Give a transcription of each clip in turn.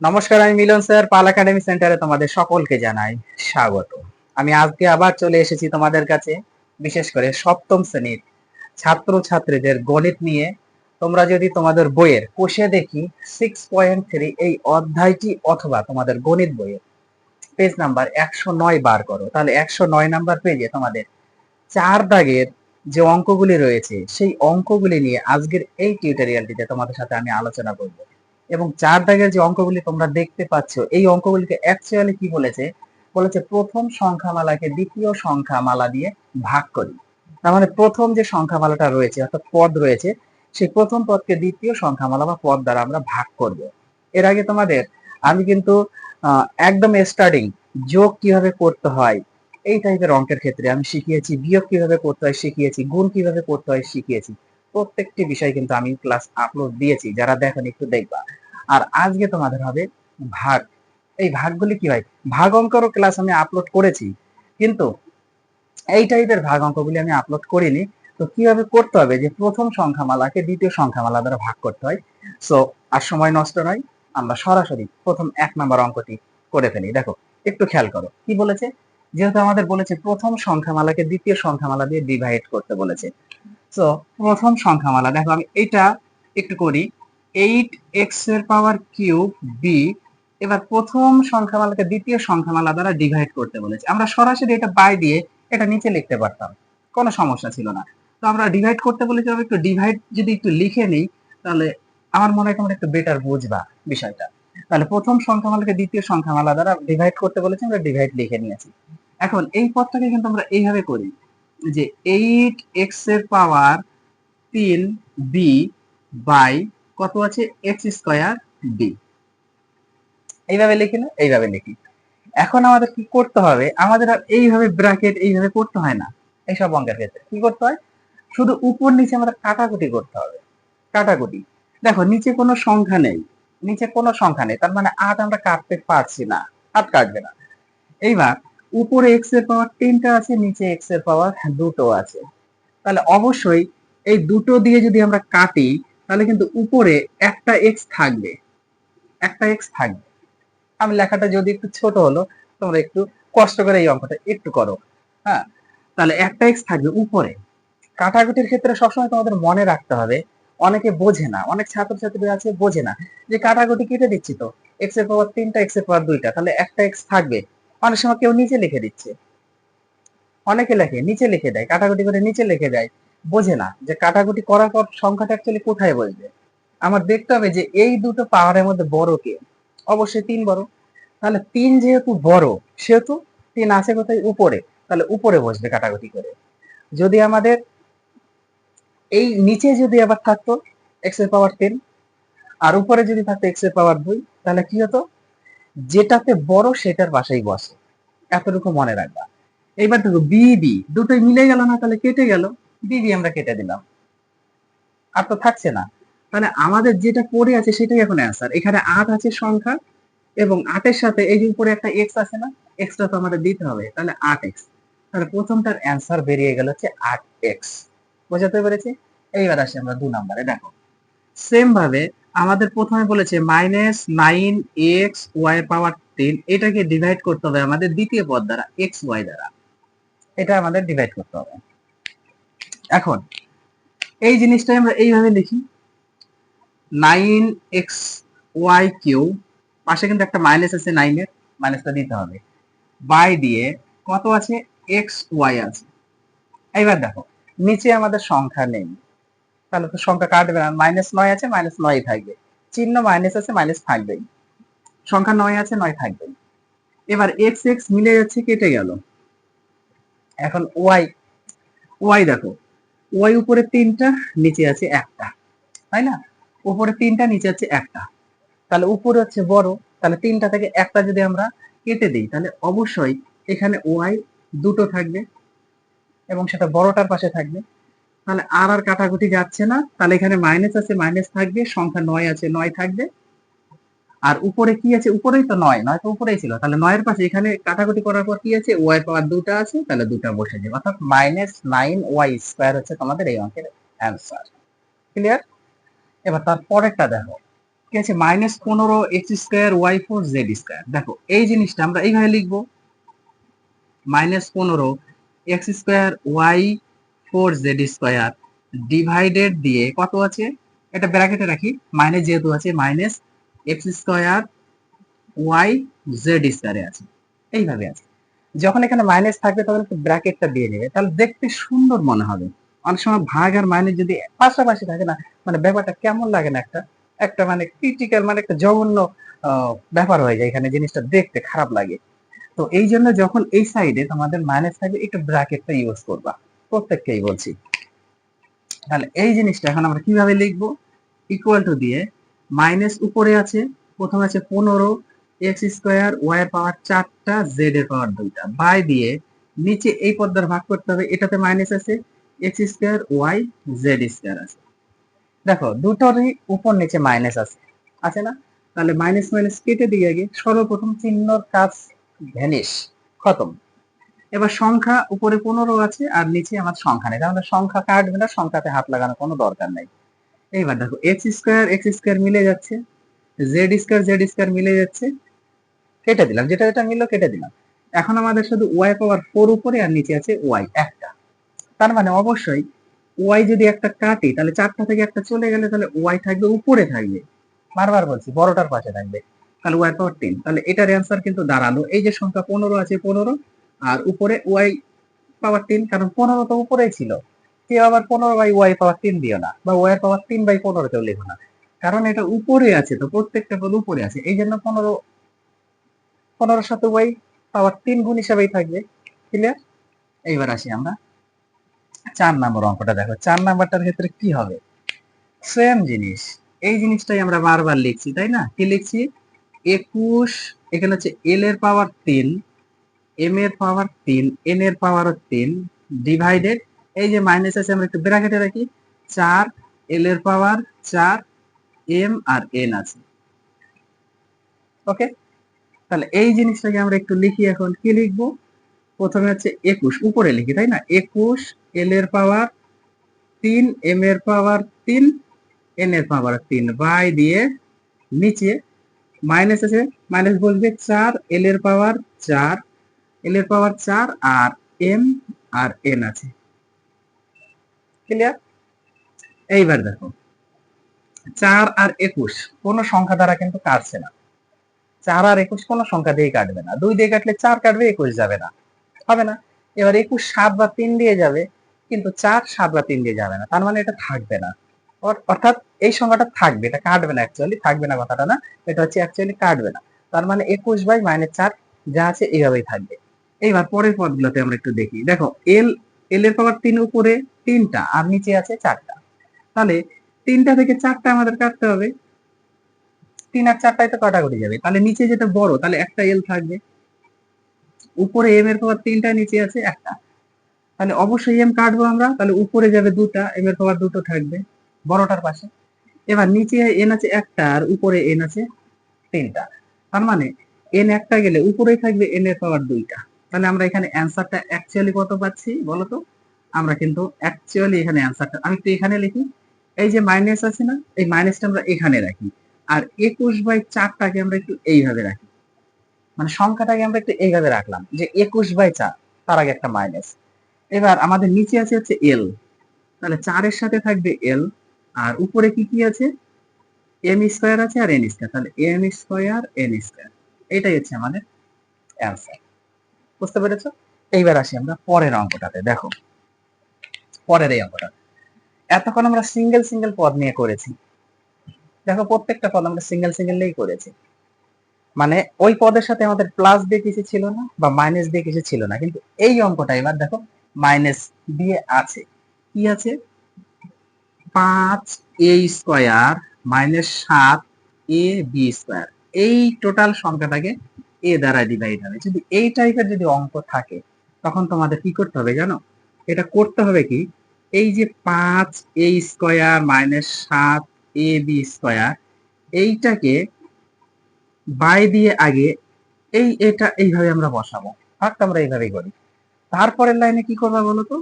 নমস্কার, আমি মিলন স্যার, পাল একাডেমি সেন্টারে তোমাদের সকলকে জানাই স্বাগত। আমি আজকে আবার চলে এসেছি তোমাদের কাছে, বিশেষ করে সপ্তম শ্রেণির ছাত্র ছাত্রীদের গণিত নিয়ে। তোমরা যদি তোমাদের বইয়ের কোষে দেখি সিক্স পয়েন্ট থ্রি এই অধ্যায়টি অথবা তোমাদের গণিত বইয়ের পেজ নাম্বার একশো নয় বার করো। তাহলে একশো নয় নাম্বার পেজে তোমাদের চার দাগের যে অঙ্কগুলি রয়েছে, সেই অঙ্কগুলি নিয়ে আজকের এই টিউটোরিয়ালটিতে তোমাদের সাথে আমি আলোচনা করব। এবং চার দাগের যে অঙ্কগুলি তোমরা দেখতে পাচ্ছ, এই অঙ্কগুলিকে অ্যাকচুয়ালি কি বলেছে? বলেছে প্রথম সংখ্যামালাকে দ্বিতীয় সংখ্যামালা দিয়ে ভাগ করি। তার মানে প্রথম যে সংখ্যামালাটা রয়েছে, অর্থাৎ পদ রয়েছে, সেই প্রথম পদকে দ্বিতীয় সংখ্যামালা বা পদ দ্বারা আমরা ভাগ করব। এর আগে তোমাদের আমি কিন্তু একদম স্টার্টিং যোগ কীভাবে করতে হয়, এই টাইপের অঙ্কের ক্ষেত্রে আমি শিখিয়েছি, বিয়োগ কীভাবে করতে হয় শিখিয়েছি, গুণ কীভাবে করতে হয় শিখিয়েছি। প্রত্যেকটি বিষয় কিন্তু আমি ক্লাস আপলোড দিয়েছি, যারা দেখেন একটু দেখবা। আর আজকে তোমাদের হবে ভাগ। এই ভাগগুলি কি হয়? ভাগ অঙ্কেরও ক্লাস আমি আপলোড করেছি, কিন্তু এই টাইপের ভাগ অঙ্কগুলি আমি আপলোড করিনি। তো কীভাবে করতে হবে? যে প্রথম সংখ্যামালাকে দ্বিতীয় সংখ্যামালা দ্বারা ভাগ করতে হয়। সো আর সময় নষ্ট নয়, আমরা সরাসরি প্রথম এক নম্বর অঙ্কটি করে ফেলি। দেখো, একটু খেয়াল করো, কি বলেছে? যেহেতু আমাদের বলেছে প্রথম সংখ্যামালাকে দ্বিতীয় সংখ্যামালা দিয়ে ডিভাইড করতে বলেছে। সো প্রথম সংখ্যামালা, দেখো আমি এটা একটু করি। এইট এক্সের পাওয়ার কিউব বি এবার প্রথম সংখ্যামালাকে দ্বিতীয় সংখ্যামালা দ্বারা ডিভাইড করতে বলেছে। আমরা সরাসরি এটা বাই দিয়ে এটা নিচে লিখতে পারতাম, কোনো সমস্যা ছিল না। তো আমরা ডিভাইড করতে বলেছি আমরা একটু ডিভাইড যদি একটু লিখে নিই, তাহলে আমার মনে হয় তোমরা একটু বেটার বুঝবা বিষয়টা। তাহলে প্রথম সংখ্যামালাকে দ্বিতীয় সংখ্যামালা দ্বারা ডিভাইড করতে বলেছি, আমরা ডিভাইড লিখে নিয়েছি। এখন এই পথটাকে কিন্তু আমরা এইভাবে করি যে এইট এক্সের পাওয়ার তিন বি বাই কত আছে? এক্স স্কোয়ার বি এইভাবে লিখি না এইভাবে লিখি। এখন আমাদের কি করতে হবে? আমাদের আর এইভাবে ব্র্যাকেট এইভাবে করতে হয় না। এইসব অঙ্কের ক্ষেত্রে। কি করতে হয়? শুধু উপর নিচে আমাদের কাটাকুটি করতে হবে। কাটাকুটি। দেখো নিচে কোনো সংখ্যা নেই। নিচে কোনো সংখ্যা নেই। তার মানে আট আমরা কাটতে পারছি না। আট কাটবে না। এইবার উপরে এক্সের পাওয়ার তিনটা আছে নিচে এক্সের পাওয়ার দুটো আছে। তাহলে অবশ্যই এই দুটো দিয়ে যদি আমরা কাটি তাহলে কিন্তু উপরে একটা এক্স থাকবে। একটা এক্স থাকবে। আমি লেখাটা যদি একটু ছোট হলো, তোমরা একটু কষ্ট করে এই অঙ্কটা একটু করো। হ্যাঁ? তাহলে একটা এক্স থাকবে উপরে। কাটাকুটির ক্ষেত্রে সবসময় তোমাদের মনে রাখতে হবে, অনেকে বোঝে না, অনেক ছাত্রছাত্রী আছে বোঝে না, যে কাটাকুটি কেটে দিচ্ছি তো এক্সের পাওয়ার তিনটা এক্সের পাওয়ার দুইটা, তাহলে একটা এক্স থাকবে। অনেক সময় কেউ নিচে লিখে দিচ্ছে। অনেকে লেখে, নিচে লিখে দেয় কাটাকুটি করে নিচে লিখে দেয়। বোঝে না যে কাটাকুটি করার পর সংখ্যাটা অ্যাকচুয়ালি কোথায় বসবে? আমার দেখতে হবে যে এই দুটো পাওয়ারের মধ্যে বড় কে? অবশ্যই তিন বড়। তাহলে তিন যেহেতু বড়, সেহেতু তিন আছে কোথায়? উপরে। তাহলে উপরে বসবে কাটাকুটি করে। যদি আমাদের এই নিচে যদি আবার থাকতো এক্সের পাওয়ার তিন আর উপরে যদি থাকতো এক্সের পাওয়ার দুই, তাহলে কি হতো? যেটাতে বড় সেটার পাশেই বসে। এতটুকু মনে রাখবা। এইবার দেখো বিবি দুটোই মিলে গেল না, তাহলে কেটে গেল। বিবি আমরা কেটে দিলাম। আর তো থাকছে না। তাহলে আমাদের যেটা পড়ে আছে সেটাই এখন অ্যান্সার এখানে আট আছে সংখ্যা এবং আটের সাথে এই যে উপরে একটা এক্স আছে না এক্সটা তো আমাদের দিতে হবে। তাহলে আট এক্স তাহলে প্রথমটার অ্যান্সার বেরিয়ে গেল হচ্ছে আট এক্স বোঝাতে পেরেছি? এইবার আসি আমরা দু নম্বরে। দেখো সেম ভাবে আমাদের প্রথমে বলেছে minus nine X Y power ten এটাকে ডিভাইড করতে হবে আমাদের দ্বিতীয় পদ দ্বারা এক্স ওয়াই দ্বারা। এটা আমাদের ডিভাইড করতে হবে। এখন, এই জিনিসটাই আমরা এইভাবে লিখি। নাইন এক্স ওয়াই কিউ পাশে কিন্তু একটা মাইনাস আছে নাইনের, মাইনাসটা দিতে হবে। বাই দিয়ে কত আছে? এক্স ওয়াই আছে। এইবার দেখো, নিচে আমাদের সংখ্যা নেই। তাহলে তো সংখ্যা কাটবে না। মাইনাস নয় আছে, মাইনাস নয় থাকবে। চিহ্ন মাইনাস আছে, মাইনাস থাকবেই। সংখ্যা নয় আছে, নয় থাকবেই। এবার এক্স এক্স মিলে যাচ্ছে, কেটে গেল। এখন ওয়াই ওয়াই দেখো ওয়াই উপরে তিনটা, নিচে আছে একটা, তাই না? উপরে তিনটা, নিচে আছে একটা। তাহলে উপরে হচ্ছে বড়, তাহলে তিনটা থেকে একটা যদি আমরা কেটে দিই, তাহলে অবশ্যই এখানে ওয়াই দুটো থাকবে এবং সেটা বড়টার পাশে থাকবে। তাহলে আর আর কাটাকুটি যাচ্ছে না, তাহলে এখানে মাইনাস আছে মাইনাস থাকবে, সংখ্যা নয় আছে, নয় থাকবে। আর উপরে কি আছে? উপরেই তো নয় নয় তো উপরেই ছিল। তাহলে নয়ের পাশে এখানে কাটাকুটি করার পর কি আছে? ওয়াই পাওয়ার দুটা আছে, তাহলে দুটা বসে যাবে। অর্থাৎ মাইনাস নাইন ওয়াই স্কোয়ার হচ্ছে তোমাদের এই অঙ্কের অ্যান্সার ক্লিয়ার এবার তার পরেরটা দেখো। কি আছে? মাইনাস পনেরো X square Y four Z square দেখো, এই জিনিসটা আমরা এইভাবে লিখব। মাইনাস পনেরো X square Y four Z square divided দিয়ে কত আছে? এটা ব্র্যাকেটে রাখি। মাইনাস যেহেতু আছে minus X square Y Z স্কোয়ারে আছে। এইভাবে আছে। যখন এখানে মাইনাস থাকবে, তখন একটু ব্র্যাকেটটা দিয়ে নেবে। তাহলে দেখতে সুন্দর মনে হবে। অনেক সময় ভাগ আর মাইনাস যদি পাশাপাশি থাকে না মানে ব্যাপারটা কেমন লাগে না একটা একটা মানে ক্রিটিক্যাল মানে একটা জঘন্য ব্যাপার হয়ে যায় এখানে জিনিসটা দেখতে খারাপ লাগে। তো এই জন্য যখন এই সাইডে তোমাদের মাইনাস থাকবে, একটু ব্র্যাকেটটা ইউজ করবা। প্রত্যেককেই বলছি। তাহলে এই জিনিসটা এখন আমরা কীভাবে লিখব? ইকুয়াল টু দিয়ে মাইনাস উপরে আছে, প্রথমে আছে পনেরো এক্স স্কোয়ার ওয়াই পাওয়ার চারটা জেড এর পাওয়ার দুইটা। বাই দিয়ে নিচে এই পদ দ্বারা ভাগ করতে হবে, এটাতে মাইনাস আছে X square Y Z square আছে। দেখো, দুটোরই উপর নিচে মাইনাস আছে। আছে না? তাহলে মাইনাস মাইনাস কেটে দিয়ে আগে সর্বপ্রথম চিহ্নর কাজ ভ্যানিশ খতম। এবার সংখ্যা উপরে পনেরো আছে, আর নিচে আমার সংখ্যা নেই। তাহলে সংখ্যা কাটবে না, সংখ্যাতে হাত লাগানোর কোনো দরকার নেই। এইবার দেখো এক্স স্কোয়ার এক্স স্কোয়ার মিলে যাচ্ছে জেড স্কোয়ার জেড স্কোয়ার মিলে যাচ্ছে, কেটে দিলাম, যেটা যেটা মিললো কেটে দিলাম। এখন আমাদের শুধু ওয়াই পাওয়ার ফোর উপরে আর নিচে আছে ওয়াই একটা। তার মানে অবশ্যই ওয়াই যদি একটা কাটি, তাহলে চারটা থেকে একটা চলে গেলে তাহলে ওয়াই থাকবে, উপরে থাকবে। বারবার বলছি, বড়টার পাশে থাকবে। তাহলে ওয়াই পাওয়ার তিন তাহলে এটার অ্যান্সার কিন্তু দাঁড়াল। এই যে সংখ্যা পনেরো আছে পনেরো, আর উপরে ওয়াই পাওয়ার তিন কারণ পনেরো তো উপরেই ছিল। কেউ আবার পনেরো বাই ওয়াই পাওয়ার তিন দিও না, বা ওয়াই পাওয়ার তিন বাই পনেরো কেউ লিখো না। কারণ এটা উপরে আছে তো, প্রত্যেকটা পদ উপরে আছে। এই জন্য পনেরো, পনেরোর সাথে ওয়াই পাওয়ার তিন গুণ হিসাবেই থাকবে। ক্লিয়ার এইবার আসি আমরা। চার নম্বর অঙ্কটা দেখো। চার নাম্বারটার ক্ষেত্রে কি হবে? সেম জিনিস। এই জিনিসটাই আমরা বারবার লিখছি, তাই না? কি লিখছি? একুশ, এখানে হচ্ছে এল এর পাওয়ার তিন এম এর পাওয়ার তিন এন এর পাওয়ার তিন ডিভাইডেড এই যে মাইনাস আছে, আমরা একটু ব্র্যাকেটে রাখি। চার এল এর পাওয়ার চার এম আর এন আছে। ওকে তাহলে এই জিনিসটাকে আমরা একটু লিখি এখন। কি লিখব? প্রথমে হচ্ছে একুশ। উপরে লিখি, তাই না? একুশ এল এর পাওয়ার তিন এম এর পাওয়ার তিন এন এর পাওয়ার তিন। বাই দিয়ে নিচে মাইনাস আছে মাইনাস বলবে চার এল এর পাওয়ার চার এল এর পাওয়ার চার আর এম আর এন আছে। ক্লিয়ার? এইবার দেখো। চার আর একুশ, কোন সংখ্যা দ্বারা কিন্তু কাটছে না। চার আর একুশ কোন সংখ্যা দিয়ে কাটবে না। দুই দিয়ে কাটলে চার কাটবে, একুশ যাবে না। হবে না। এবার একুশ, সাত বা তিন দিয়ে যাবে, কিন্তু চার, সাত বা তিন দিয়ে যাবে না। তার মানে এটা থাকবে না। অর্থাৎ এই সংখ্যাটা থাকবে, এটা কাটবে না অ্যাকচুয়ালি থাকবে না কথাটা না। এটা হচ্ছে অ্যাকচুয়ালি কাটবে না। তার মানে একুশ বাই মাইনাস চার যা আছে এইভাবেই থাকবে। এইবার পরের পদগুলোতে আমরা একটু দেখি। দেখো এল এল এর পাওয়ার তিন উপরে তিনটা আর নিচে আছে চারটা। তাহলে তিনটা থেকে চারটা আমাদের কাটতে হবে। তিন আর চারটায় তো কাটাকুটি যাবে। তাহলে নিচে যেটা বড়, তাহলে একটা এল থাকবে। উপরে এম এর পাওয়ার তিনটা, নিচে আছে একটা। তাহলে অবশ্যই এম কাটবো আমরা। তাহলে উপরে যাবে দুটা এম এর পাওয়ার দুটো থাকবে বড়টার পাশে। এবার নিচে এন আছে একটা আর উপরে এন আছে তিনটা। তার মানে এন একটা গেলে উপরেই থাকবে এন এর পাওয়ার দুইটা। তাহলে আমরা এখানে অ্যান্সারটা অ্যাকচুয়ালি কত পাচ্ছি বলো তো? আমরা কিন্তু অ্যাকচুয়ালি এখানে অ্যান্সারটা আমি একটু এখানে লিখি। এই যে মাইনাস আছে না, এই মাইনাসটা আমরা এখানে রাখি। আর একুশ বাই চারটাকে আমরা একটু এইভাবে রাখি। মানে সংখ্যাটাকে আমরা একটু এইভাবে রাখলাম যে একুশ বাই চার, তার আগে একটা মাইনাস এবার আমাদের নিচে আছে হচ্ছে এল তাহলে চারের সাথে থাকবে এল আর উপরে কি কি আছে? এম স্কোয়ার আছে আর এন স্কোয়ার তাহলে এম স্কোয়ার এন স্কোয়ার এটাই হচ্ছে আমাদের অ্যান্সার বুঝতে পেরেছ? এইবার আসি আমরা পরের অঙ্কটাতে, দেখো। পরের এই অঙ্কটা। এতক্ষণ আমরা সিঙ্গেল সিঙ্গেল পদ নিয়ে করেছি। দেখো, প্রত্যেকটা পদ আমরা সিঙ্গেল সিঙ্গেল নিয়েই করেছি। মানে ওই পদের সাথে আমাদের প্লাস দিয়ে কিছু ছিল না বা মাইনাস দিয়ে কিছু ছিল না। কিন্তু এই অঙ্কটা এবার দেখো মাইনাস দিয়ে আছে। কি আছে? পাঁচ এ স্কোয়ার মাইনাস সাত এ বি স্কোয়ার এই টোটাল সংখ্যাটাকে এ দ্বারা ডিভাইড হবে। যদি এই টাইপের যদি অঙ্ক থাকে, তখন তোমাদের কি করতে হবে জানো? এটা করতে হবে কি? এই যে পাঁচ এ স্কোয়ার মাইনাস সাত এ বি স্কোয়ার এইটাকে বাই দিয়ে আগে এই এটা এইভাবে আমরা বসাবো। ফার্স্ট আমরা এইভাবেই করি। তারপরের লাইনে কি করবা বলো তো?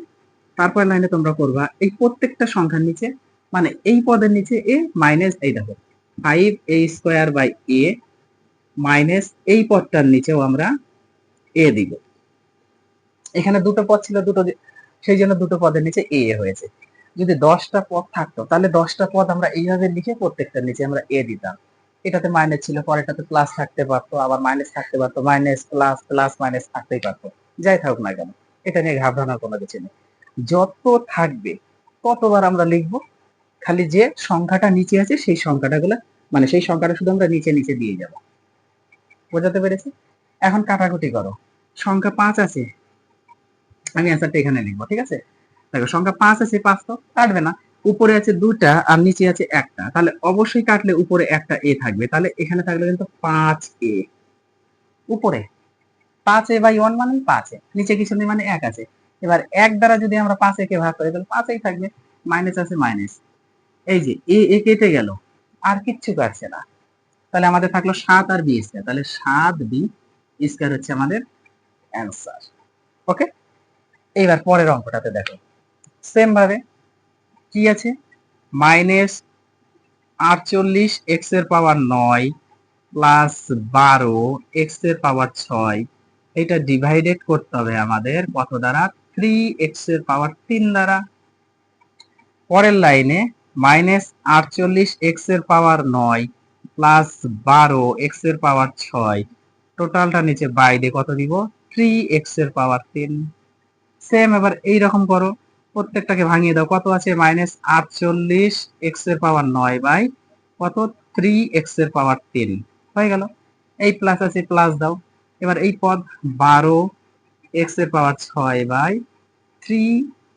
তারপরের লাইনে তোমরা করবা এই প্রত্যেকটা সংখ্যার নিচে মানে এই পদের নিচে এ মাইনাস এই দেখো five A square by A minus এই পদটার নিচেও আমরা এ দিব। এখানে দুটো পদ ছিল, দুটো সেই জন্য দুটো পদের নিচে এ হয়েছে। যদি দশটা পদ থাকতো, তাহলে দশটা পদ আমরা এইভাবে লিখে প্রত্যেকটার নিচে আমরা এ দিতাম। এটাতে মাইনাস ছিল, পরেরটাতে প্লাস থাকতে পারতো, আবার মাইনাস থাকতে পারতো মাইনাস প্লাস প্লাস মাইনাস থাকতেই পারতো। যাই থাকুক না কেন, এটা নিয়ে ঘাবড়ানোর কোনো কিছু নেই। যত থাকবে ততবার আমরা লিখব, খালি যে সংখ্যাটা নিচে আছে, সেই সংখ্যাটা গুলা মানে সেই সংখ্যাটা শুধু আমরা নিচে নিচে দিয়ে যাব। বোঝাতে পেরেছি? এখন কাটাকুটি করো। সংখ্যা পাঁচ আছে। আমি অ্যান্সারটা এখানে লিখব, ঠিক আছে? দেখো, সংখ্যা পাঁচ আছে, পাঁচ তো কাটবে না। উপরে আছে দুটা আর নিচে আছে একটা। তাহলে অবশ্যই কাটলে উপরে একটা এ থাকবে। তাহলে এখানে থাকলে কিন্তু পাঁচ এ উপরে। পাঁচ এ বাই ওয়ান মানে পাঁচ এ নিচে কিছু নেই মানে এক আছে। এবার এক দ্বারা যদি আমরা পাঁচ একে ভাগ করি, তাহলে পাঁচ এই থাকবে। মাইনাস আছে মাইনাস এই যে এ এ কেটে গেল। আর কিচ্ছু কাটছে না। তাহলে আমাদের থাকল সাত আর বি স্কয়ার। তাহলে সাত বি স্কয়ার হচ্ছে আমাদের অ্যান্সার ওকে এইবার পরের অঙ্কটাতে দেখো। সেম ভাবে কি আছে? মাইনাস আটচল্লিশ এক্সের পাওয়ার নয় প্লাস বারো এক্সের পাওয়ার ছয়। এটা ডিভাইডেড করতে হবে আমাদের কত দ্বারা? থ্রি এক্সের পাওয়ার তিন দ্বারা। পরের লাইনে মাইনাস আটচল্লিশ এক্সের পাওয়ার নয় প্লাস বারো এক্সের পাওয়ার ছয়। টোটালটা নিচে বাইরে কত দিব? থ্রি এক্সের পাওয়ার তিন। সেম এবার এইরকম করো। প্রত্যেকটাকে ভাঙিয়ে দাও। কত আছে? মাইনাস আটচল্লিশ এক্সের পাওয়ার নয় বাই কত? থ্রি এক্সের পাওয়ার তিন। হয়ে গেল। এই প্লাস আছে প্লাস দাও। এবার এই পদ বারো এক্সের পাওয়ার ছয় বাই থ্রি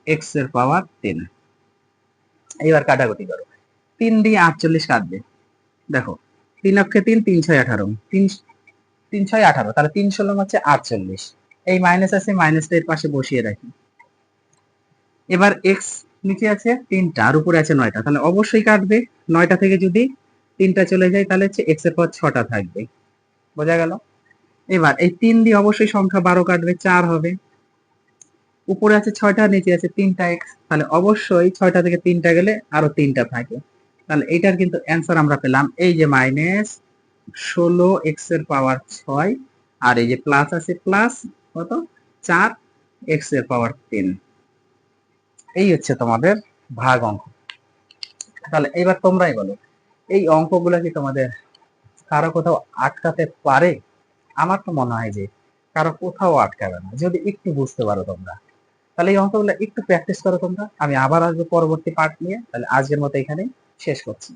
এক্সের পাওয়ার তিন। এবার কাটাকুটি করো। তিন দিয়ে আটচল্লিশ কাটবে। দেখো তিন অক্ষে তিন তিন ছয় আঠারো। তিন তিন ছয় আঠারো, তাহলে তিন ষোলো হচ্ছে আটচল্লিশ। এই মাইনাস আছে মাইনাসটা এর পাশে বসিয়ে রাখি। এবার এক্স নিচে আছে তিনটা, আর উপরে আছে নয়টা। তাহলে অবশ্যই কাটবে, নয়টা থেকে যদি তিনটা চলে যায়, তাহলে হচ্ছে এক্সের পর ছটা থাকবে। বোঝা গেল? এবার এই তিন দিয়ে অবশ্যই সংখ্যা বারো কাটবে, চার হবে। উপরে আছে ছয়টা, নিচে আছে তিনটা এক্স তাহলে অবশ্যই ছয়টা থেকে তিনটা গেলে আরও তিনটা থাকে। তাহলে এটার কিন্তু অ্যান্সার আমরা পেলাম এই যে মাইনাস ষোলো এক্সের পাওয়ার ছয়, আর এই যে প্লাস আছে প্লাস কত? চার এক্সের পাওয়ার তিন। এই হচ্ছে তোমাদের ভাগ অঙ্ক। তাহলে এবার তোমরাই বলো, এই অঙ্কগুলো কি তোমাদের কারও কোথাও আটকাতে পারে? আমার তো মনে হয় যে কারও কোথাও আটকাবে না। যদি একটু বুঝতে পারো তোমরা, তাহলে এই অঙ্কগুলো একটু প্র্যাকটিস করো তোমরা। আমি আবার আসব পরবর্তী পার্ট নিয়ে। তাহলে আজকের মতো এখানে শেষ করছি